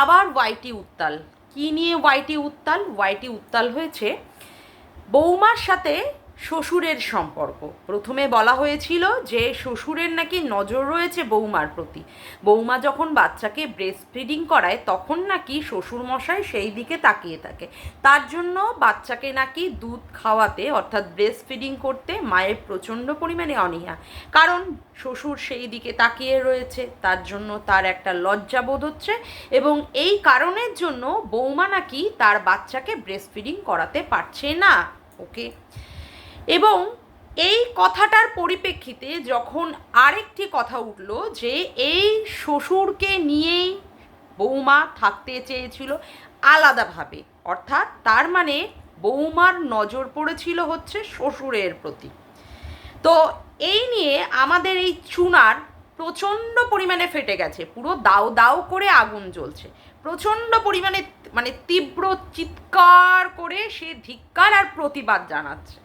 আবার ওয়াইটি উত্তাল। কি নিয়ে ওয়াইটি উত্তাল? ওয়াইটি উত্তাল হয়েছে বৌমার সাথে শ্বশুরের সম্পর্ক। প্রথমে বলা হয়েছিল যে শ্বশুরের নাকি নজর রয়েছে বৌমার প্রতি। বৌমা যখন বাচ্চাকে ব্রেস্ট ফিডিং করায়, তখন নাকি শ্বশুরমশাই সেই দিকে তাকিয়ে থাকে। তার জন্য বাচ্চাকে নাকি দুধ খাওয়াতে, অর্থাৎ ব্রেস্ট ফিডিং করতে মায়ের প্রচণ্ড পরিমাণে অনীহা। কারণ শ্বশুর সেই দিকে তাকিয়ে রয়েছে, তার জন্য তার একটা লজ্জা বোধ হচ্ছে এবং এই কারণের জন্য বৌমা নাকি তার বাচ্চাকে ব্রেস্ট ফিডিং করাতে পারছে না। ওকে এবং এই কথাটার পরিপ্রেক্ষিতে যখন আরেকটি কথা উঠল যে এই শ্বশুরকে নিয়েই বৌমা থাকতে চেয়েছিল আলাদাভাবে, অর্থাৎ তার মানে বৌমার নজর পড়েছিল হচ্ছে শ্বশুরের প্রতি। তো এই নিয়ে আমাদের এই চুনার প্রচণ্ড পরিমাণে ফেটে গেছে, পুরো দাও দাও করে আগুন জ্বলছে। প্রচণ্ড পরিমাণে মানে তীব্র চিৎকার করে সে ধিক্কার আর প্রতিবাদ জানাচ্ছে।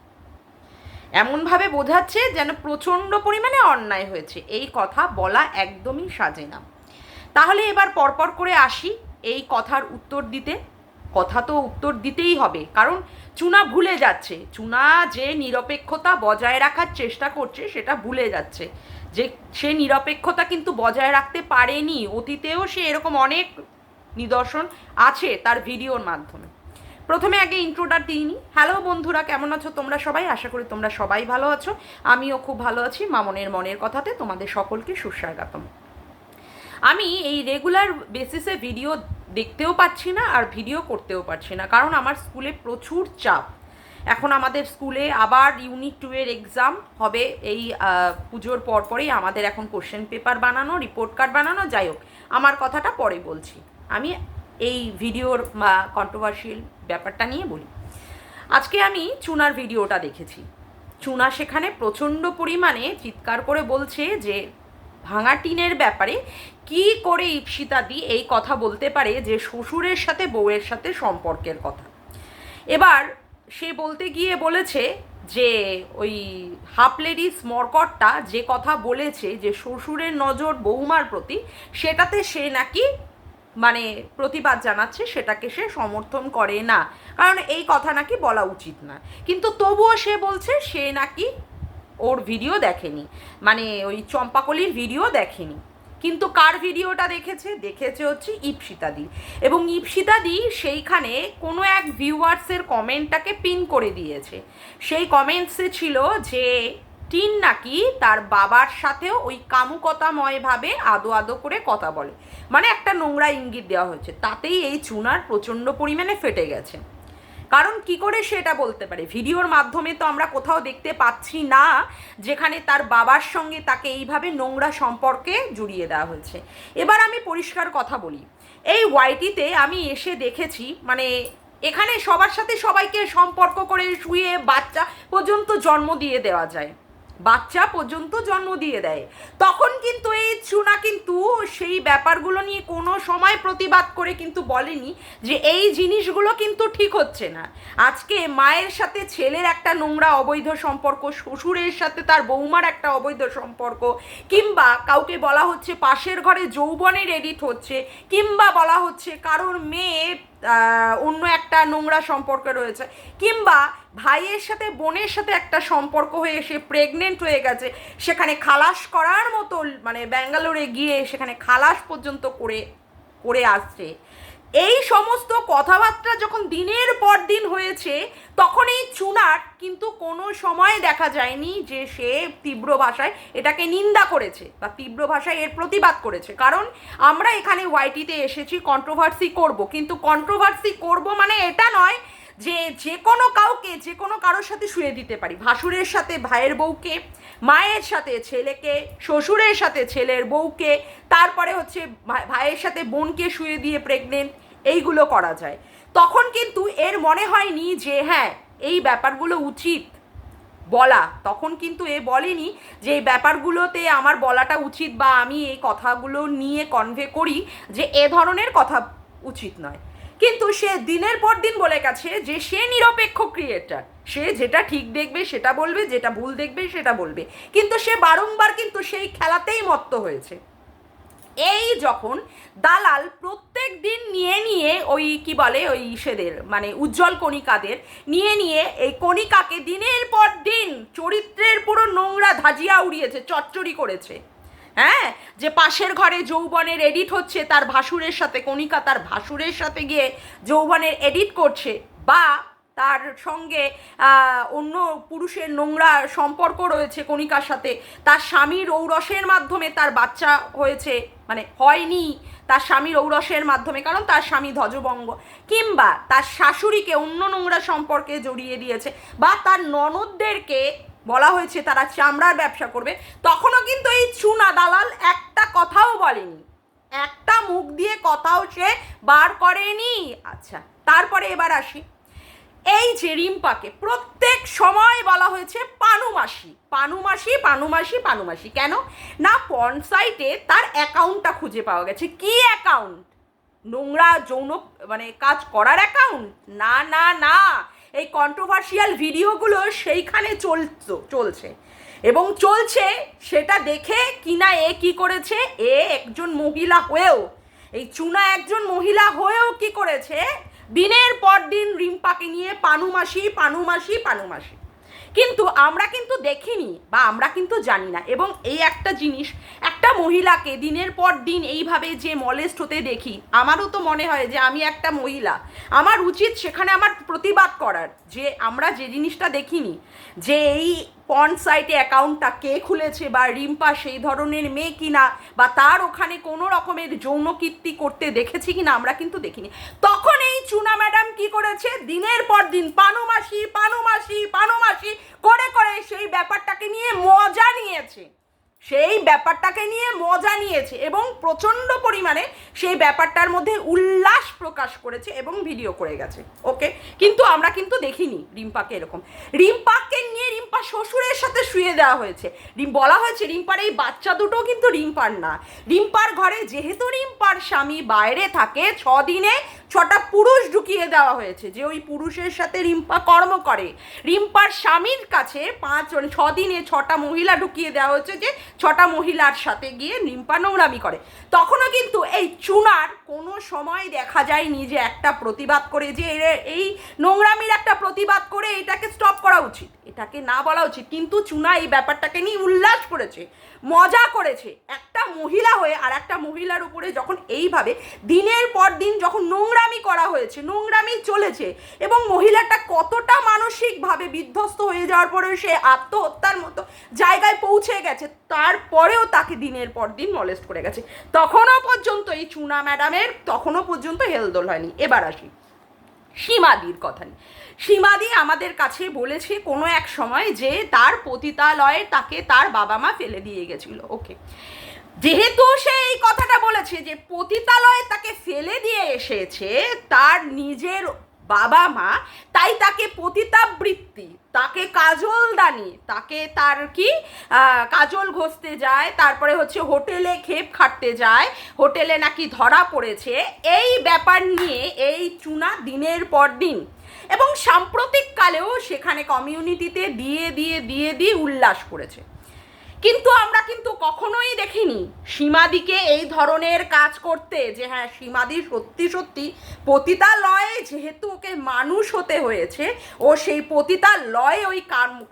এমনভাবে বোঝাচ্ছে যেন প্রচণ্ড পরিমাণে অন্যায় হয়েছে। এই কথা বলা একদমই সাজে না। তাহলে এবার পরপর করে আসি এই কথার উত্তর দিতে। কথা তো উত্তর দিতেই হবে, কারণ চুনা ভুলে যাচ্ছে। চুনা যে নিরপেক্ষতা বজায় রাখার চেষ্টা করছে, সেটা ভুলে যাচ্ছে। যে সে নিরপেক্ষতা কিন্তু বজায় রাখতে পারেনি, অতীতেও সে এরকম অনেক নিদর্শন আছে তার ভিডিওর মাধ্যমে। প্রথমে আগে ইন্ট্রোটা দিইনি হ্যালো বন্ধুরা, কেমন আছো তোমরা সবাই? আশা করি তোমরা সবাই ভালো আছো। আমিও খুব ভালো আছি। মামনের মনের কথাতে তোমাদের সকলকে সুস্বাগতম। আমি এই রেগুলার বেসিসে ভিডিও দেখতেও পাচ্ছি না আর ভিডিও করতেও পারছি না, কারণ আমার স্কুলে প্রচুর চাপ। এখন আমাদের স্কুলে আবার ইউনিট টু এর এক্সাম হবে এই পুজোর পরপরই আমাদের এখন কোশ্চেন পেপার বানানো রিপোর্ট কার্ড বানানো। যাই হোক, আমার কথাটা পরে বলছি। আমি এই ভিডিওর কন্ট্রোভার্সিয়াল ব্যাপারটা নিয়ে বলি। আজকে আমি চুনার ভিডিওটা দেখেছি। চুনা সেখানে প্রচণ্ড পরিমাণে চিৎকার করে বলছে যে, ভাঙা টিনের ব্যাপারে কি করে ইপসিতা দি এই কথা বলতে পারে যে, শ্বশুরের সাথে, বউয়ের সাথে সম্পর্কের কথা? এবার সে বলতে গিয়ে বলেছে যে, ওই হাফ লেডিস মরকটটা যে কথা বলেছে যে, শ্বশুরের নজর বৌমার প্রতি, সেটাতে সে নাকি মানে প্রতিবাদ জানাচ্ছে সেটাকে সে সমর্থন করে না। কারণ এই কথা নাকি বলা উচিত না। কিন্তু তবুও সে বলছে সে নাকি ওর ভিডিও দেখেনি। মানে ওই চম্পাকলির ভিডিও দেখেনি। কিন্তু কার ভিডিওটা দেখেছে? দেখেছে হচ্ছে ইপসিতাদি এবং ইপসিতাদি সেইখানে কোনো এক ভিউয়ার্সের কমেন্টটাকে পিন করে দিয়েছে। সেই কমেন্টসে ছিল যে টিন নাকি তার বাবার সাথেও ওই কামুকতাময়ভাবে আদো আদো করে কথা বলে। মানে একটা নোংরা ইঙ্গিত দেওয়া হয়েছে। তাতেই এই চুনার প্রচণ্ড পরিমাণে ফেটে গেছে। কারণ কি করে সেটা বলতে পারে? ভিডিওর মাধ্যমে তো আমরা কোথাও দেখতে পাচ্ছি না, যেখানে তার বাবার সঙ্গে তাকে এইভাবে নোংরা সম্পর্কে জুড়িয়ে দেওয়া হয়েছে। এবার আমি পরিষ্কার কথা বলি। এই ওয়াইটিতে আমি এসে দেখেছি মানে এখানে সবার সাথে সবাইকে সম্পর্ক করে শুয়ে বাচ্চা পর্যন্ত জন্ম দিয়ে দেওয়া যায়। বাচ্চা পর্যন্ত জন্ম দিয়ে দেয়। তখন কিন্তু এই চুনা কিন্তু সেই ব্যাপারগুলো নিয়ে কোনো সময় প্রতিবাদ করে কিন্তু বলেনি যে এই জিনিসগুলো কিন্তু ঠিক হচ্ছে না। আজকে মায়ের সাথে ছেলের একটা নোংরা অবৈধ সম্পর্ক, শ্বশুরের সাথে তার বৌমার একটা অবৈধ সম্পর্ক, কিংবা কাউকে বলা হচ্ছে পাশের ঘরে যৌবনের এডিট হচ্ছে, কিংবা বলা হচ্ছে কারোর মেয়ে অন্য একটা নোংরা সম্পর্কে রয়েছে, কিংবা ভাইয়ের সাথে, বোনের সাথে একটা সম্পর্ক হয়ে সে প্রেগনেন্ট হয়ে গেছে। সেখানে খালাস করার মতো মানে ব্যাঙ্গালোরে গিয়ে সেখানে খালাস পর্যন্ত করে করে আসছে। এই সমস্ত কথাবার্তা যখন দিনের পর দিন হয়েছে তখন এই চুনার কিন্তু কোনো সময় দেখা যায়নি যে সে তীব্র ভাষায় এটাকে নিন্দা করেছে বা তীব্র ভাষায় এর প্রতিবাদ করেছে। কারণ আমরা এখানে ওয়াইটিতে এসেছি কন্ট্রোভার্সি করব। কিন্তু কন্ট্রোভার্সি করব মানে এটা নয় যে যে কোনো কাউকে, যে কোনো কারোর সাথে শুয়ে দিতে পারি। ভাসুরের সাথে, ভাইয়ের বউকে, মায়ের সাথে, ছেলেকে, শ্বশুরের সাথে, ছেলের বউকে, তারপরে হচ্ছে ভাইয়ের সাথে বোনকে শুয়ে দিয়ে প্রেগনেন্ট এইগুলো করা যায়। তখন কিন্তু এর মনে হয়নি যে হ্যাঁ এই ব্যাপারগুলো উচিত বলা। তখন কিন্তু এ বলেনি যে, এই ব্যাপারগুলোতে আমার বলাটা উচিত বা আমি এই কথাগুলো নিয়ে কনভে করি যে, এ ধরনের কথা উচিত নয়। কিন্তু সে দিনের পর দিন বলে গেছে যে সে নিরপেক্ষ ক্রিয়েটার সে যেটা ঠিক দেখবে, সেটা বলবে, যেটা ভুল দেখবে, সেটা বলবে। কিন্তু সে বারংবার কিন্তু সেই খেলাতেই মত্ত হয়েছে। এই যখন দালাল প্রত্যেক দিন নিয়ে নিয়ে ওই কি বলে, ওই সেদের মানে উজ্জ্বল কণিকাদের নিয়ে নিয়ে এই কণিকাকে দিনের পর দিন চরিত্রের পুরো নোংরা ধাজিয়া উড়িয়েছে, চচ্চড়ি করেছে। হ্যাঁ? যে পাশের ঘরে যৌবনের এডিট হচ্ছে, তার ভাসুরের সাথে, কণিকা তার ভাসুরের সাথে গিয়ে যৌবনের এডিট করছে বা তার সঙ্গে অন্য পুরুষের নোংরা সম্পর্ক রয়েছে কণিকার সাথে, তার স্বামীর ঔরসের মাধ্যমে তার বাচ্চা হয়েছে মানে হয়নি তার স্বামীর ঔরসের মাধ্যমে, কারণ তার স্বামী ধ্বজবঙ্গ, কিংবা তার শাশুড়িকে অন্য নোংরা সম্পর্কে জড়িয়ে দিয়েছে, বা তার ননদদেরকে বলা হয়েছে তারা চামড়ার ব্যবসা করবে। তখনও কিন্তু এই চুনা দালাল একটা কথাও বলেনি। একটা মুখ দিয়ে কথাও সে বার করেনি। আচ্ছা তারপরে এবার আসি। এই যে রিম্পাকে প্রত্যেক সময় বলা হয়েছে পানুমাসি পানুমাসি পানুমাসি পানুমাসি কেন? না পর্ন সাইটে তার অ্যাকাউন্টটা খুঁজে পাওয়া গেছে। কি অ্যাকাউন্ট নোংরা যৌন মানে কাজ করার অ্যাকাউন্ট না না না। এই কন্ট্রোভার্সিয়াল ভিডিওগুলো সেইখানে চলতো চলছে। এবং চলছে সেটা দেখে কিনা এ কি করেছে? এ একজন মহিলা হয়েও, এই চুনা একজন মহিলা হয়েও কি করেছে? দিনের পর দিন রিম্পাকে নিয়ে পানুমাসি পানুমাসি পানুমাসি কিন্তু আমরা কিন্তু দেখিনি বা আমরা কিন্তু জানি না। এবং এই একটা জিনিস, একটা মহিলাকে দিনের পর দিন এইভাবে যে মলেস্ট হতে দেখি, আমারও তো মনে হয় যে আমি একটা মহিলা। আমার উচিত সেখানে আমার প্রতিবাদ করার যে আমরা যে জিনিসটা দেখিনি, যে এই পন সাইটে অ্যাকাউন্টটা কে খুলেছে বা রিম্পা সেই ধরনের মেয়ে কিনা বা তার ওখানে কোনো রকমের যৌন কীর্তি করতে দেখেছি কিনা, আমরা কিন্তু দেখিনি। তখন চুনা ম্যাডাম কি করেছে? দিনের পর দিন পানুমাসি পানুমাসি পানুমাসি করে করে সেই ব্যাপারটাকে নিয়ে মজা নিয়েছে। সেই ব্যাপারটাকে নিয়ে মজা নিয়েছে এবং প্রচণ্ড পরিমাণে সেই ব্যাপারটার মধ্যে উল্লাস প্রকাশ করেছে এবং ভিডিও করে গেছে। ওকে কিন্তু আমরা কিন্তু দেখিনি রিম্পাকে এরকম। রিম্পাকে নিয়ে রিম্পা শ্বশুরের সাথে শুয়ে দেওয়া হয়েছে। বলা হয়েছে রিম্পার এই বাচ্চা দুটো কিন্তু রিম্পার না। রিম্পার ঘরে যেহেতু রিম্পার স্বামী বাইরে থাকে ছ দিনে ছটা পুরুষ ঢুকিয়ে দেওয়া হয়েছে। যে ওই পুরুষের সাথে রিম্পা কর্ম করে। রিম্পার স্বামীর কাছে পাঁচ ছদিনে ছটা মহিলা ঢুকিয়ে দেওয়া হয়েছে যে ছটা মহিলার সাথে গিয়ে রিম্পা নোংরামি করে। তখনও কিন্তু এই চুনার কোনো সময় দেখা যায়নি যে একটা প্রতিবাদ করে যে এই নোংরামির একটা প্রতিবাদ করে এটাকে স্টপ করা উচিত। এটাকে না বলা উচিত, কিন্তু চুনা এই ব্যাপারটাকে নিয়ে উল্লাস করেছে, মজা করেছে। একটা মহিলা হয়ে আর একটা মহিলার উপরে যখন এইভাবে দিনের পর দিন যখন নোংরামি করা হয়েছে, নোংরামি চলেছে, এবং মহিলাটা কতটা মানসিকভাবে বিধ্বস্ত হয়ে যাওয়ার পরেও সে আত্মহত্যার মতো জায়গায় পৌঁছে গেছে, তারপরেও তাকে দিনের পর দিন মলেস্ট করে গেছে। তখনও পর্যন্ত এই চুনা ম্যাডামের তখনও পর্যন্ত হেলদোল হয়নি। এবার আসি। সীমাদির কথা নিয়ে। সীমাদি আমাদের কাছে বলেছে কোনো এক সময় যে তার পতিতালয়ে তাকে তার বাবা মা ফেলে দিয়ে গেছিল। ওকে যেহেতু সে এই কথাটা বলেছে যে পতিতালয়ে তাকে ফেলে দিয়ে এসেছে তার নিজের বাবা মা তাই তাকে পতিতাবৃত্তি, তাকে কাজল দানি তাকে তার কি কাজল ঘষতে যায়, তারপরে হচ্ছে হোটেলে খেপ খাটতে যায়, হোটেলে নাকি ধরা পড়েছে, এই ব্যাপার নিয়ে এই চুনা দিনের পর দিন এবং সাম্প্রতিককালেও সেখানে কমিউনিটিতে দিয়ে দিয়ে দিয়ে দিয়ে উল্লাস করেছে। কিন্তু আমরা কিন্তু কখনোই দেখিনি সীমাদিকে এই ধরনের কাজ করতে যে হ্যাঁ সীমাদি সত্যি সত্যি পতিতালয়ে যেহেতু ওকে মানুষ হতে হয়েছে, ও সেই পতিতালয়ে ওই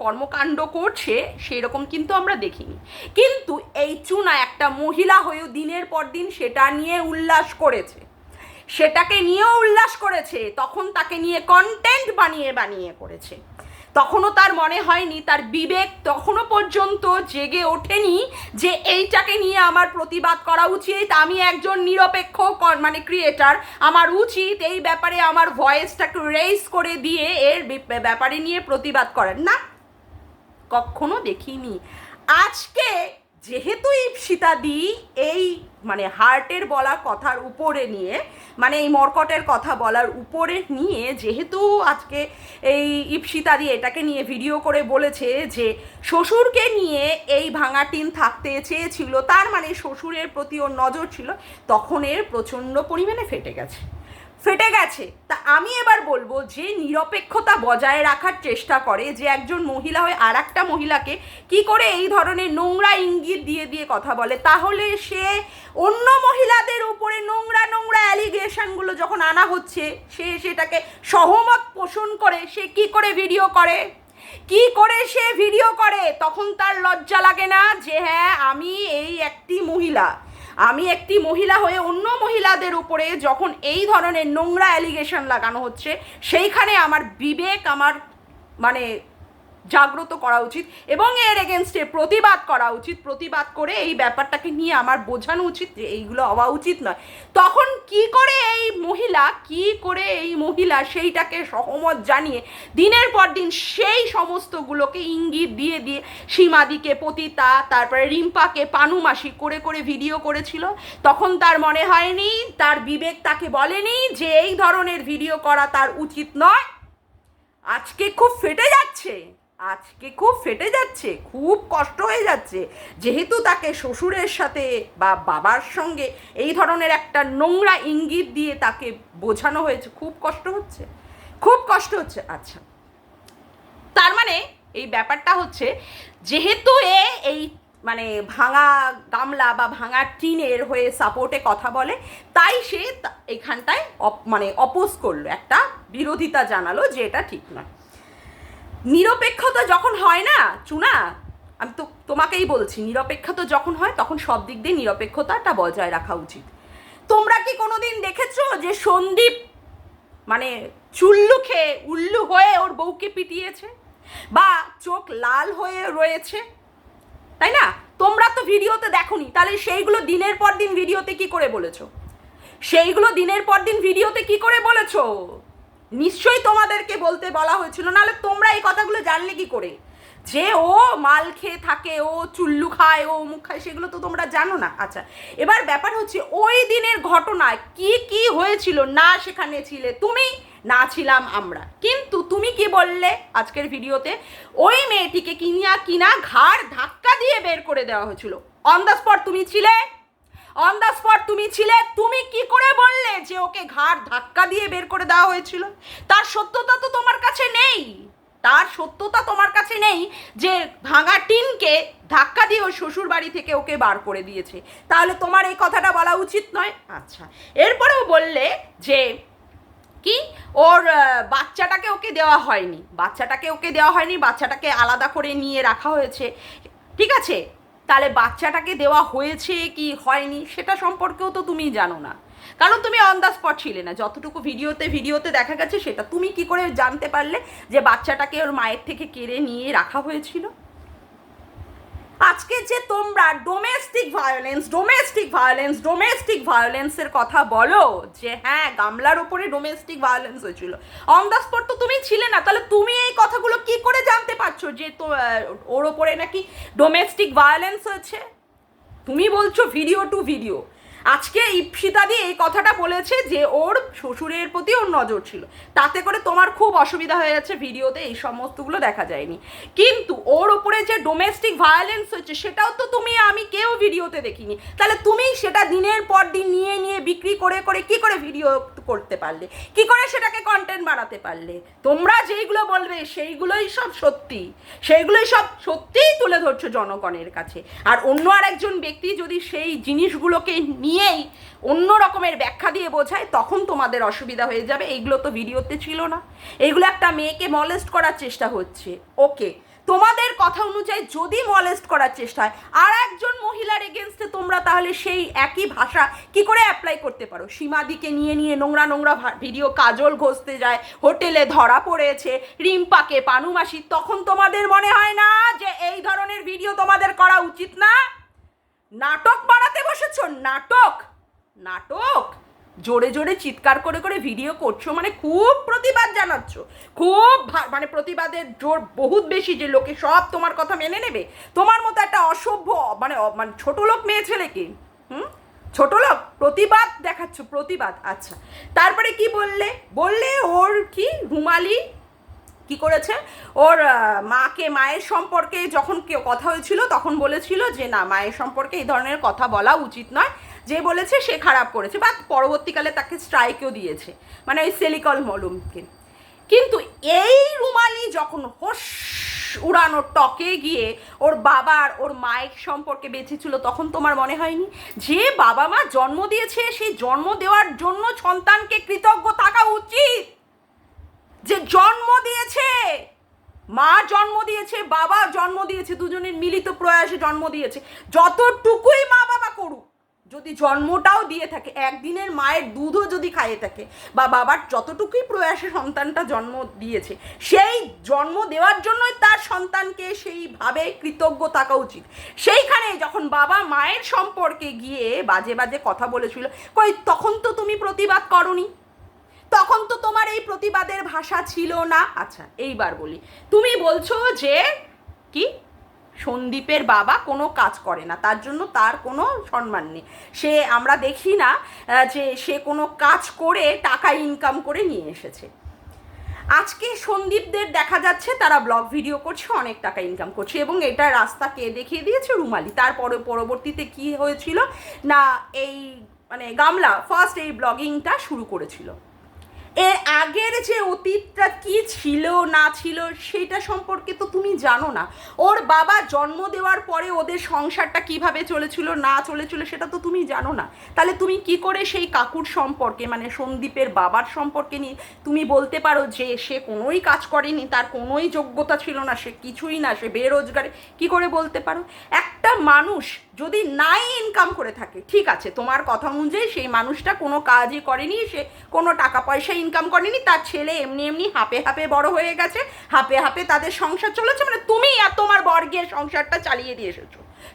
কর্মকাণ্ড করছে সেই রকম কিন্তু আমরা দেখিনি। কিন্তু এই চুনা একটা মহিলা হয়েও দিনের পর দিন সেটা নিয়ে উল্লাস করেছে। সেটাকে নিয়েও উল্লাস করেছে, তখন তাকে নিয়ে কন্টেন্ট বানিয়ে বানিয়ে করেছে। তখনও তার মনে হয়নি, তার বিবেক তখনও পর্যন্ত জেগে ওঠেনি যে এইটাকে নিয়ে আমার প্রতিবাদ করা উচিত। আমি একজন নিরপেক্ষ মানে ক্রিয়েটার আমার উচিত এই ব্যাপারে আমার ভয়েসটাকে রেইজ করে দিয়ে এর ব্যাপারে নিয়ে প্রতিবাদ করেন না, কখনো দেখিনি। আজকে যেহেতু ইপসিতা দি এই মানে হার্টের বলা কথার উপরে নিয়ে মানে এই মর্কটের কথা বলার উপরে নিয়ে যেহেতু আজকে এই ইপসিতাদি এটাকে নিয়ে ভিডিও করে বলেছে যে শ্বশুরকে নিয়ে এই ভাঙা টিন থাকতে চেয়েছিল, তার মানে শ্বশুরের প্রতি ওর নজর ছিল, তখন এর প্রচণ্ড পরিমাণে ফেটে গেছে। ফেটে গেছে। তা আমি এবার বলব, যে নিরপেক্ষতা বজায় রাখার চেষ্টা করে যে একজন মহিলা হয়ে আর একটা মহিলাকে কি করে এই ধরনের নোংরা ইঙ্গিত দিয়ে দিয়ে কথা বলে, তাহলে সে অন্য মহিলাদের উপরে নোংরা নোংরা অ্যালিগেশনগুলো যখন আনা হচ্ছে, সে সেটাকে সহমত পোষণ করে, সে কি করে ভিডিও করে? কি করে সে ভিডিও করে? তখন তার লজ্জা লাগে না যে হ্যাঁ আমি এই একটি মহিলা। আমি একটি মহিলা হয়ে অন্য মহিলাদের উপরে যখন এই ধরনের নোংরা অ্যালিগেশন লাগানো হচ্ছে, সেইখানে আমার বিবেক, আমার মানে জাগ্রত করা উচিত এবং এর এগেনস্টে প্রতিবাদ করা উচিত। প্রতিবাদ করে এই ব্যাপারটাকে নিয়ে আমার বোঝানো উচিত যে এইগুলো হওয়া উচিত নয়। তখন কি করে এই মহিলা, কি করে এই মহিলা সেইটাকে সহমত জানিয়ে দিনের পর দিন সেই সমস্তগুলোকে ইঙ্গিত দিয়ে দিয়ে সীমাদিকে, পতিতা, তারপরে রিম্পাকে, পানুমাসি করে করে ভিডিও করেছিল। তখন তার মনে হয়নি, তার বিবেক তাকে বলেনি যে এই ধরনের ভিডিও করা তার উচিত নয়। আজকে খুব ফেটে যাচ্ছে। আজকে খুব ফেটে যাচ্ছে, খুব কষ্ট হয়ে যাচ্ছে। যেহেতু তাকে শ্বশুরের সাথে বা বাবার সঙ্গে এই ধরনের একটা নোংরা ইঙ্গিত দিয়ে তাকে বোঝানো হয়েছে, খুব কষ্ট হচ্ছে, খুব কষ্ট হচ্ছে। আচ্ছা তার মানে এই ব্যাপারটা হচ্ছে, যেহেতু এ এই মানে ভাঙা গামলা বা ভাঙা টিনের হয়ে সাপোর্টে কথা বলে, তাই সে এখানটায় মানে অপোজ করল, একটা বিরোধিতা জানালো যে এটা ঠিক নয়। নিরপেক্ষতা যখন হয় না, চুনা, আমি তো তোমাকেই বলছি, নিরপেক্ষতা যখন হয়, তখন সব দিক দিয়ে নিরপেক্ষতাটা বজায় রাখা উচিত। তোমরা কি কোনোদিন দেখেছ যে সন্দীপ মানে চুল্লু খেয়ে উল্লু হয়ে ওর বউকে পিটিয়েছে? বা চোখ লাল হয়ে রয়েছে? তাই না? তোমরা তো ভিডিওতে দেখোনি, তাহলে সেইগুলো দিনের পর দিন ভিডিওতে কি করে বলেছ? সেইগুলো দিনের পর দিন ভিডিওতে কি করে বলেছ? নিশ্চয়ই তোমাদেরকে বলতে বলা হয়েছিল। নাহলে তোমরা এই কথাগুলো জানলে কি করে? যে ও মাল খেয়ে থাকে, ও চুল্লু খায়, ও মুখ খায়, সেগুলো তো তোমরা জানো না। আচ্ছা এবার ব্যাপার হচ্ছে ওই দিনের ঘটনায় কি কি হয়েছিল? না সেখানে ছিলে তুমি, না ছিলাম আমরা। কিন্তু তুমি কি বললে আজকের ভিডিওতে? ওই মেয়েটিকে কিনিয়া কিনা ঘাড় ধাক্কা দিয়ে বের করে দেওয়া হয়েছিল। অন দ্য স্পট তুমি ছিলে অন দ্য স্পট তুমি ছিলে, তুমি কি করে বললে যে ওকে ঘাড় ধাক্কা দিয়ে বের করে দেওয়া হয়েছিল? তার সত্যতা তো তোমার কাছে নেই। তার সত্যতা তোমার কাছে নেই যে ভাঙা টিনকে ধাক্কা দিয়ে ওর শ্বশুর বাড়ি থেকে ওকে বার করে দিয়েছে। তাহলে তোমার এই কথাটা বলা উচিত নয়? আচ্ছা। এরপরেও বললে যে কি? ওর বাচ্চাটাকে ওকে দেওয়া হয়নি। বাচ্চাটাকে ওকে দেওয়া হয়নি, বাচ্চাটাকে আলাদা করে নিয়ে রাখা হয়েছে। ঠিক আছে? তাহলে বাচ্চাটাকে দেওয়া হয়েছে কি হয়নি সেটা সম্পর্কেও তো তুমি জানো না। কারণ তুমি অন দ্য স্পট ছিলে না। যতটুকু ভিডিওতে ভিডিওতে দেখা গেছে সেটা। তুমি কি করে জানতে পারলে যে বাচ্চাটাকে ওর মায়ের থেকে কেড়ে নিয়ে রাখা হয়েছিল? আজকে যে তোমরা domestic violence domestic violence domestic ভায়োলেন্সের কথা বলো, যে হ্যাঁ গামলার ওপরে ডোমেস্টিক ভায়োলেন্স হয়েছিল। অন দ্য স্পট তো তুমি ছিলে না, তাহলে তুমি এই কথাগুলো কি করে জানতে পারছ যে তো ওর ওপরে নাকি ডোমেস্টিক ভায়োলেন্স হয়েছে? তুমি বলছো ভিডিও টু ভিডিও আজকে ইপসিতা দিয়ে এই কথাটা বলেছে যে ওর শ্বশুরের প্রতি ওর নজর ছিল। তাতে করে তোমার খুব অসুবিধা হয়ে যাচ্ছে ভিডিওতে, এই সমস্তগুলো দেখা যায়নি। কিন্তু ওর ওপরে যে ডোমেস্টিক ভায়োলেন্স হচ্ছে, সেটাও তো তুমি, আমি কেউ ভিডিওতে দেখিনি। তাহলে তুমি সেটা দিনের পর দিন নিয়ে নিয়ে বিক্রি করে করে কি করে ভিডিও করতে পারলে? কি করে সেটাকে কন্টেন্ট বানাতে পারলে? তোমরা যেইগুলো বলবে, সেইগুলোই সব সত্যি। সেইগুলোই সব সত্যিই তুলে ধরছো জনগণের কাছে। আর অন্য আর একজন ব্যক্তি যদি সেই জিনিসগুলোকে নিয়েই অন্য রকমের ব্যাখ্যা দিয়ে বোঝায়, তখন তোমাদের অসুবিধা হয়ে যাবে। এইগুলো তো ভিডিওতে ছিল না। এগুলো একটা মেয়েকে মলেস্ট করার চেষ্টা হচ্ছে। ওকে তোমাদের কথা অনুযায়ী যদি মলেস্ট করার চেষ্টা হয়, আর একজন মহিলার এগেনস্টে তোমরা তাহলে সেই একই ভাষা কি করে অ্যাপ্লাই করতে পারো? সীমাদিকে নিয়ে নিয়ে নোংরা নোংরা ভিডিও কাজল ঘষতে যায়, হোটেলে ধরা পড়েছে, রিম্পাকে পানুমাসি, তখন তোমাদের মনে হয় না যে এই ধরনের ভিডিও তোমাদের করা উচিত না? নাটক বাড়াতে বসেছ? নাটক? নাটক? জোরে জোরে চিৎকার করে করে ভিডিও করছ মানে খুব প্রতিবাদ জানাচ্ছ। খুব মানে প্রতিবাদের জোর বহুত বেশি যে লোকে সব তোমার কথা মেনে নেবে। তোমার মতো একটা অসভ্য মানে মানে ছোট লোক মেয়ে ছেলেকে, হুম? ছোট লোক, প্রতিবাদ দেখাচ্ছ, প্রতিবাদ। আচ্ছা তারপরে কি বললে? বললে ওর কি? রুমালি? কি করেছে? ওর মাকে, মায়ের সম্পর্কে যখন কেউ কথা হয়েছিল, তখন বলেছিল যে, না, মায়ের সম্পর্কে এই ধরনের কথা বলা উচিত নয়। যে বলেছে, সে খারাপ করেছে। বা পরবর্তীকালে তাকে স্ট্রাইকও দিয়েছে। মানে ওই সেলিকল মলমকে। কিন্তু এই রুমালি যখন হোস উড়ানো টকে গিয়ে ওর বাবার ওর মায়ের সম্পর্কে বেঁচেছিল, তখন তোমার মনে হয়নি? যে বাবা মা জন্ম দিয়েছে সেই জন্ম দেওয়ার জন্য সন্তানকে কৃতজ্ঞ থাকা উচিত। যে জন্ম দিয়েছে, মা জন্ম দিয়েছে, বাবা জন্ম দিয়েছে, দুজনের মিলিত প্রয়াসে জন্ম দিয়েছে, যতটুকুই মা বাবা করুক, যদি জন্মটাও দিয়ে থাকে, একদিনের মায়ের দুধও যদি খাইয়ে থাকে, বা বাবার যতটুকুই প্রয়াসে সন্তানটা জন্ম দিয়েছে, সেই জন্ম দেওয়ার জন্যই তার সন্তানকে সেইভাবে কৃতজ্ঞ থাকা উচিত। সেইখানে যখন বাবা মায়ের সম্পর্কে গিয়ে বাজে বাজে কথা বলেছিল, কই, তখন তো তুমি প্রতিবাদ করনি। তখন তো তোমার এই প্রতিবাদের ভাষা ছিল না। আচ্ছা এইবার বলি। তুমি বলছো যে, কি? সন্দীপের বাবা কোনো কাজ করে না, তার জন্য তার কোনো সম্মান নেই। সে, আমরা দেখি না যে সে কোনো কাজ করে টাকা ইনকাম করে নিয়ে এসেছে। আজকে সন্দীপদের দেখা যাচ্ছে, তারা ব্লগ ভিডিও করছে, অনেক টাকা ইনকাম করছে এবং এটা রাস্তা কে দেখিয়ে দিয়েছে? রুমালি। তারপরে পরবর্তীতে কি হয়েছিল? না, এই মানে গামলা ফার্স্ট এই ব্লগিংটা শুরু করেছিল। এর আগের যে অতীতটা কি ছিল, না ছিল, সেটা সম্পর্কে তো তুমি জানো না। ওর বাবা জন্ম দেওয়ার পরে ওদের সংসারটা কীভাবে চলেছিল, না চলেছিল, সেটা তো তুমি জানো না। তাহলে তুমি কি করে সেই কাকুর সম্পর্কে মানে সন্দীপের বাবার সম্পর্কে নিয়ে তুমি বলতে পারো যে সে কোনোই কাজ করেনি, তার কোনোই যোগ্যতা ছিল না, সে কিছুই না, সে বেরোজগারে, কি করে বলতে পারো? একটা মানুষ যদি নাই ইনকাম করে থাকে, ঠিক আছে, তোমার কথা অনুযায়ী সেই মানুষটা কোনো কাজই করেনি, সে কোনো টাকা পয়সা ইনকাম করেনি, তার ছেলে এমনি এমনি হাপে হাপে বড় হয়ে গেছে, হাপে হাপে তাদের সংসার চলেছে মানে তুমি আর তোমার বর গিয়ে সংসারটা চালিয়ে দিয়ে এসেছ।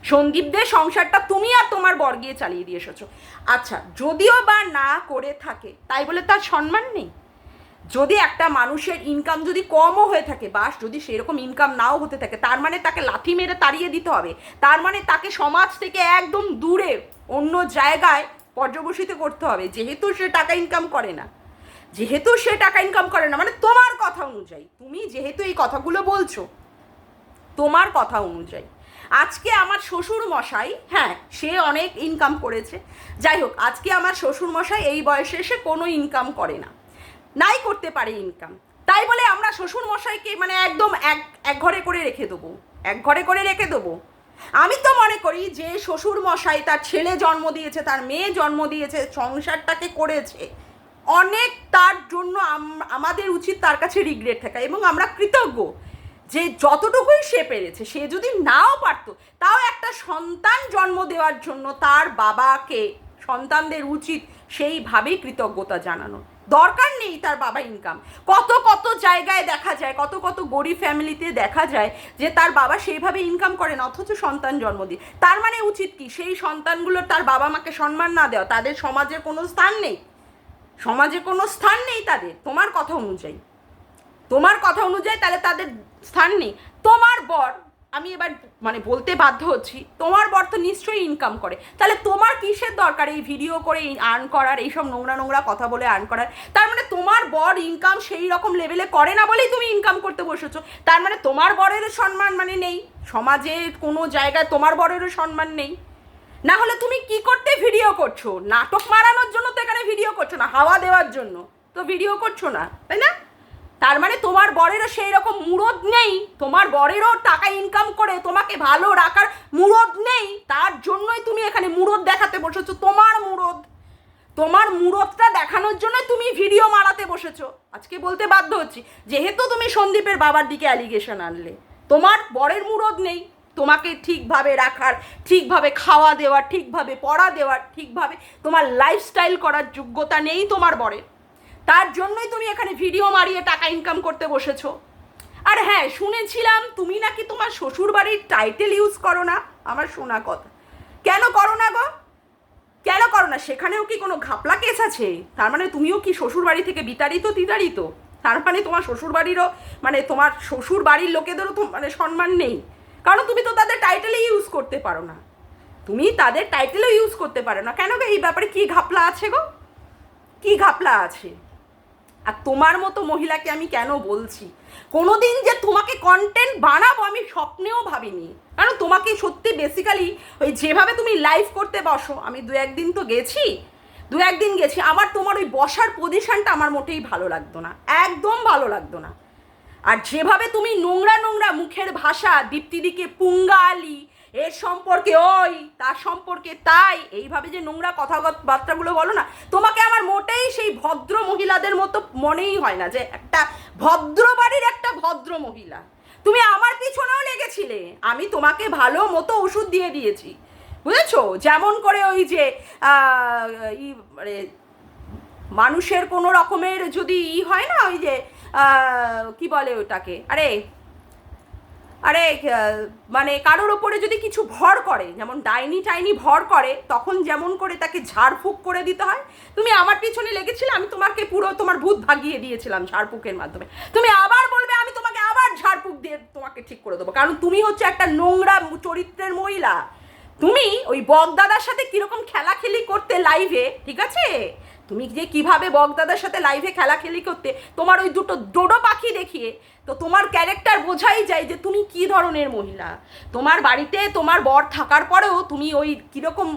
সন্দীপদের সংসারটা তুমি আর তোমার বর গিয়ে চালিয়ে দিয়ে এসেছ। আচ্ছা যদিও বা না করে থাকে, তাই বলে তার সম্মান নেই? যদি একটা মানুষের ইনকাম যদি কমও হয়ে থাকে বা যদি সেরকম ইনকাম নাও হতে থাকে, তার মানে তাকে লাথি মেরে তাড়িয়ে দিতে হবে। তার মানে তাকে সমাজ থেকে একদম দূরে, অন্য জায়গায় পর্যবসিত করতে হবে। যেহেতু সে টাকা ইনকাম করে না, যেহেতু সে টাকা ইনকাম করে না মানে তোমার কথা অনুযায়ী, তুমি যেহেতু এই কথাগুলো বলছো, তোমার কথা অনুযায়ী। আজকে আমার শ্বশুর মশাই হ্যাঁ সে অনেক ইনকাম করেছে। যাই হোক, আজকে আমার শ্বশুর মশাই এই বয়সে এসে কোনো ইনকাম করে না। নাই করতে পারে ইনকাম তাই বলে আমরা শ্বশুর মশাইকে মানে একদম এক এক ঘরে করে রেখে দেবো। এক ঘরে করে রেখে দেবো। আমি তো মনে করি যে শ্বশুর মশাই তার ছেলে জন্ম দিয়েছে, তার মেয়ে জন্ম দিয়েছে, সংসারটাকে করেছে, অনেক তার জন্য আমাদের উচিত তার কাছে রিগ্রেট থাকা এবং আমরা কৃতজ্ঞ যে যতটুকুই সে পেরেছে, সে যদি নাও পারতো, তাও একটা সন্তান জন্ম দেওয়ার জন্য তার বাবাকে, সন্তানদের উচিত সেইভাবেই কৃতজ্ঞতা জানানো দরকার নেই তার বাবা ইনকাম কত কত জায়গায় দেখা যায়, কত কত গরিব ফ্যামিলিতে দেখা যায় যে তার বাবা সেইভাবে ইনকাম করে না অথচ সন্তান জন্ম দিয়ে। তার মানে উচিত কি? সেই সন্তানগুলো তার বাবা মাকে সম্মান না দেওয়া, তাদের সমাজের কোনো স্থান নেই। সমাজে কোনো স্থান নেই তাদের। তোমার কথা অনুযায়ী। তোমার কথা অনুযায়ী তাহলে তাদের স্থান নেই। তোমার বর আমি এবার মানে বলতে বাধ্য হচ্ছি, তোমার বর তো নিশ্চয়ই ইনকাম করে। তাহলে তোমার কিসের দরকার এই ভিডিও করে আর্ন করার, এইসব নোংরা নোংরা কথা বলে আর্ন করার? তার মানে তোমার বর ইনকাম সেই রকম লেভেলে করে না বলেই তুমি ইনকাম করতে বসেছো। তার মানে তোমার বরেরও সম্মান মানে নেই। সমাজে কোনো জায়গায় তোমার বরেরও সম্মান নেই। না হলে তুমি কি করতে ভিডিও করছ? নাটক মারানোর জন্য তো এখানে ভিডিও করছ না, হাওয়া দেওয়ার জন্য। তো ভিডিও করছ না, তাই না? তার মানে তোমার বরেরও সেই রকম মুরদ নেই? তোমার বরেরও টাকা ইনকাম করে তোমাকে ভালো রাখার মুরদ নেই? তার জন্যই তুমি এখানে মুরদ দেখাতে বসেছো। তোমার মুরদ। তোমার মুরদটা দেখানোর জন্য তুমি ভিডিও মারাতে বসেছো। আজকে বলতে বাধ্য হচ্ছি। যেহেতু তুমি সন্দীপের বাবার দিকে অ্যালিগেশন আনলে, তোমার বরের মুরদ নেই। তোমাকে ঠিকভাবে রাখার, ঠিকভাবে খাওয়া দেওয়ার, ঠিকভাবে পড়া দেওয়ার, ঠিকভাবে তোমার লাইফস্টাইল করার যোগ্যতা নেই তোমার বরের। তার জন্যই তুমি এখানে ভিডিও মারিয়ে টাকা ইনকাম করতে বসেছো। আর হ্যাঁ শুনেছিলাম তুমি নাকি তোমার শ্বশুর বাড়ির টাইটেল ইউজ করো না। আমার শোনা কথা। কেন করো না গো? কেন করো না? সেখানেও কি কোনো ঘাপলা কেস আছে? তার মানে তুমিও কি শ্বশুর বাড়ি থেকে বিতাড়িত, তিতাড়িত? তার মানে তোমার শ্বশুর বাড়িরও মানে তোমার শ্বশুর বাড়ির লোকেদেরও তো মানে সম্মান নেই। কারণ তুমি তো তাদের টাইটেলই ইউজ করতে পারো না। তুমি তাদের টাইটেলও ইউজ করতে পারো না। কেন গো এই ব্যাপারে কি ঘাপলা আছে গো? কি ঘাপলা আছে? আর তোমার মতো মহিলাকে আমি কেন বলছি? কোনোদিন যে তোমাকে কন্টেন্ট বানাবো আমি স্বপ্নেও ভাবিনি। কারণ তোমাকে সত্যি বেসিক্যালি ওই যেভাবে তুমি লাইভ করতে বসো, আমি দু একদিন তো গেছি, দু একদিন গেছি আমার তোমার ওই বসার পজিশনটা আমার মোটেই ভালো লাগতো না, একদম ভালো লাগতো না। আর যেভাবে তুমি নোংরা নোংরা মুখের ভাষা, দীপ্তিদিকে পুঙ্গালি এর সম্পর্কে ওই, তার সম্পর্কে তাই। এইভাবে যে নোংরা কথাবার্তাগুলো বলো না, তোমাকে আমার মোটেই সেই ভদ্র মহিলাদের মতো মনেই হয় না যে একটা ভদ্র বাড়ির একটা ভদ্র মহিলা। তুমি আমার পিছনেও লেগেছিলে। আমি তোমাকে ভালো মতো ওষুধ দিয়ে দিয়েছি। বুঝেছ? যেমন করে ওই যে মানে মানুষের কোনো রকমের যদি ই হয় না, ওই যে কি বলে ওটাকে? আরে আরে মানে কারোর ওপরে যদি কিছু ভর করে, যেমন ডাইনি টাইনি ভর করে, তখন যেমন করে তাকে ঝাড়ফুঁক করে দিতে হয়। তুমি আমার পিছনে লেগেছিলে, আমি তোমাকে পুরো তোমার ভূত ভাগিয়ে দিয়েছিলাম ঝাড়ফুঁকের মাধ্যমে। তুমি আবার বলবে, আমি তোমাকে আবার ঝাড়ফুঁক দিয়ে তোমাকে ঠিক করে দেবো। কারণ তুমি হচ্ছে একটা নোংরা চরিত্রের মহিলা। তুমি ওই বগদাদার সাথে কীরকম খেলাখেলি করতে লাইভে ঠিক আছে? তুমি যে কীভাবে বগদাদার সাথে লাইভে খেলাখেলি করতে, তোমার ওই দুটো ডোডো পাখি দেখিয়ে, তো তোমার ক্যারেক্টার বোঝাই যায় যে তুমি কি ধরনের মহিলা। তোমার বাড়িতে তোমার বর থাকার পরেও তুমি ওই কীরকম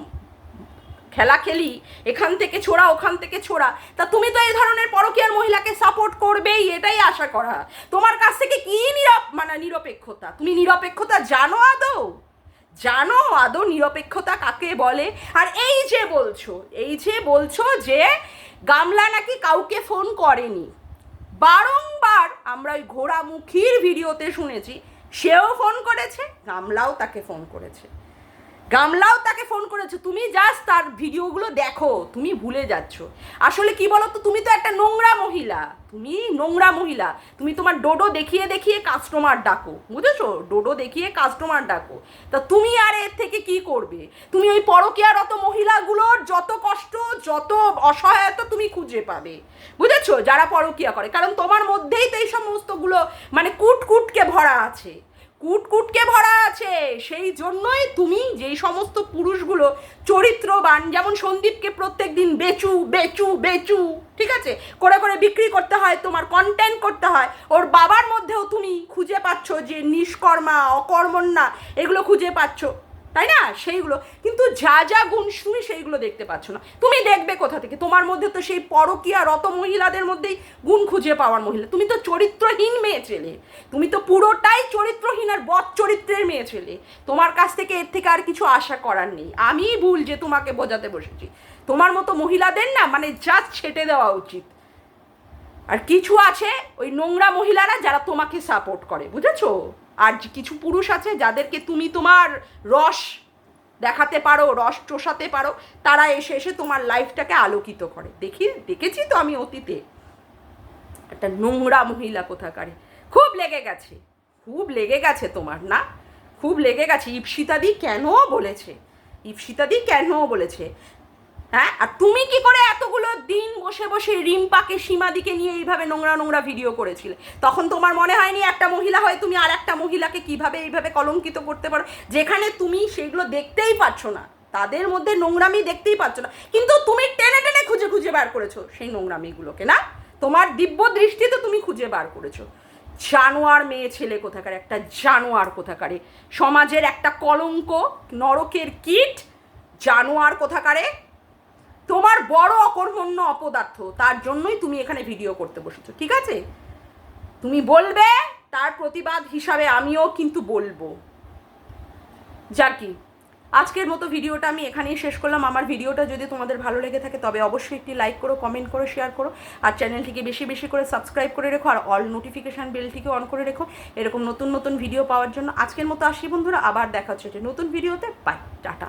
খেলা খেলি এখান থেকে ছোড়া, ওখান থেকে ছোড়া, তা তুমি তো এই ধরনের পরকীয়ার মহিলাকে সাপোর্ট করবেই, এটাই আশা করা। তোমার কাছ থেকে কী নিরপ মানে নিরপেক্ষতা? তুমি নিরপেক্ষতা জানো আদৌ? জানো আদৌ নিরপেক্ষতা কাকে বলে? আর এই যে বলছো, এই যে বলছো যে গামলা নাকি কাউকে ফোন করেনি। বারংবার আমরা ওই ঘোড়ামুখীর ভিডিওতে শুনেছি, সেও ফোন করেছে, গামলাও তাকে ফোন করেছে। গামলাও তাকে ফোন করেছ, তুমি জাস্ট তার ভিডিওগুলো দেখো, তুমি ভুলে যাচ্ছ। আসলে কি বলো তো তুমি তো একটা নোংরা মহিলা, তুমি নোংরা মহিলা, তুমি তোমার ডোডো দেখিয়ে দেখিয়ে কাস্টমার ডাকো, বুঝেছ? ডোডো দেখিয়ে কাস্টমার ডাকো। তা তুমি আর এর থেকে কি করবে? তুমি ওই পরকীয়ারত মহিলাগুলোর যত কষ্ট, যত অসহায়তা তুমি খুঁজে পাবে, বুঝেছ? যারা পরকীয়া করে, কারণ তোমার মধ্যেই তো এই সমস্তগুলো মানে কুটকুটকে ভরা আছে। কুটকুটকে ভরা আছে। সেই জন্যই তুমি যেই সমস্ত পুরুষগুলো চরিত্রবান যেমন সন্দীপকে প্রত্যেক দিন বেচু বেচু বেচু, ঠিক আছে? করে করে বিক্রি করতে হয়, তোমার কন্টেন্ট করতে হয়। ওর বাবার মধ্যেও তুমি খুঁজে পাচ্ছ যে নিষ্কর্মা, অকর্মণ্যা, এগুলো খুঁজে পাচ্ছ। তাই না? সেইগুলো। কিন্তু যা যা গুণ তুমি সেইগুলো দেখতে পাচ্ছ না। তুমি দেখবে কোথা থেকে? তোমার মধ্যে তো সেই পরকীয়া রত মহিলাদের মধ্যেই গুণ খুঁজে পাওয়ার মহিলা। তুমি তো চরিত্রহীন মেয়ে ছেলে। তুমি তো পুরোটাই চরিত্রহীন আর বদ চরিত্রের মেয়ে ছেলে। তোমার কাছ থেকে এর থেকে আর কিছু আশা করার নেই। আমিই ভুল যে তোমাকে বোঝাতে বসেছি। তোমার মতো মহিলাদের না মানে জাস্ট ছেটে দেওয়া উচিত। আর কিছু আছে ওই নোংরা মহিলারা যারা তোমাকে সাপোর্ট করে, বুঝেছ? আর কিছু পুরুষ আছে যাদেরকে তুমি তোমার রস দেখাতে পারো, রস চোষাতে পারো, তারা এসে এসে তোমার লাইফটাকে আলোকিত করে। দেখি, দেখেছি তো আমি অতীতে। একটা নোংরা মহিলা কোথাকারে। খুব লেগে গেছে। খুব লেগে গেছে তোমার, না? খুব লেগে গেছে। ইপসিতাদি কেন বলেছে? ইপসিতাদি কেন বলেছে? হ্যাঁ? আর তুমি কি করে এতগুলো দিন বসে বসে রিম্পাকে সীমাদিকে নিয়ে এইভাবে নোংরা নোংরা ভিডিও করেছিলে? তখন তোমার মনে হয়নি একটা মহিলা হয়ে তুমি আর একটা মহিলাকে কীভাবে এইভাবে কলঙ্কিত করতে পারো? যেখানে তুমি সেইগুলো দেখতেই পাচ্ছ না। তাদের মধ্যে নোংরামি দেখতেই পাচ্ছ না। কিন্তু তুমি টেনে টেনে খুঁজে খুঁজে বার করেছ সেই নোংরামিগুলোকে, না? তোমার দিব্য দৃষ্টিতে তুমি খুঁজে বার করেছ। জানোয়ার মেয়ে ছেলে কোথাকার, একটা জানোয়ার কোথাকারে? সমাজের একটা কলঙ্ক, নরকের কীট, জানোয়ার কোথাকারে? তোমার বড় অকর্মণ্য অপদার্থ, তার জন্যই তুমি এখানে ভিডিও করতে বসেছো, ঠিক আছে? তুমি বলবে, তার প্রতিবাদ হিসাবে আমিও কিন্তু বলব। যার কি, আজকের মতো ভিডিওটা আমি এখানেই শেষ করলাম। আমার ভিডিওটা যদি তোমাদের ভালো লেগে থাকে, তবে অবশ্যই একটি লাইক করো কমেন্ট করো শেয়ার করো, আর চ্যানেলটিকে বেশি বেশি করে সাবস্ক্রাইব করে রেখো, আর অল নোটিফিকেশান বেলটিকে অন করে রেখো। এরকম নতুন নতুন ভিডিও পাওয়ার জন্য আজকের মতো আসি, বন্ধুরা। আবার দেখা হচ্ছে নতুন ভিডিওতে বাই টাটা।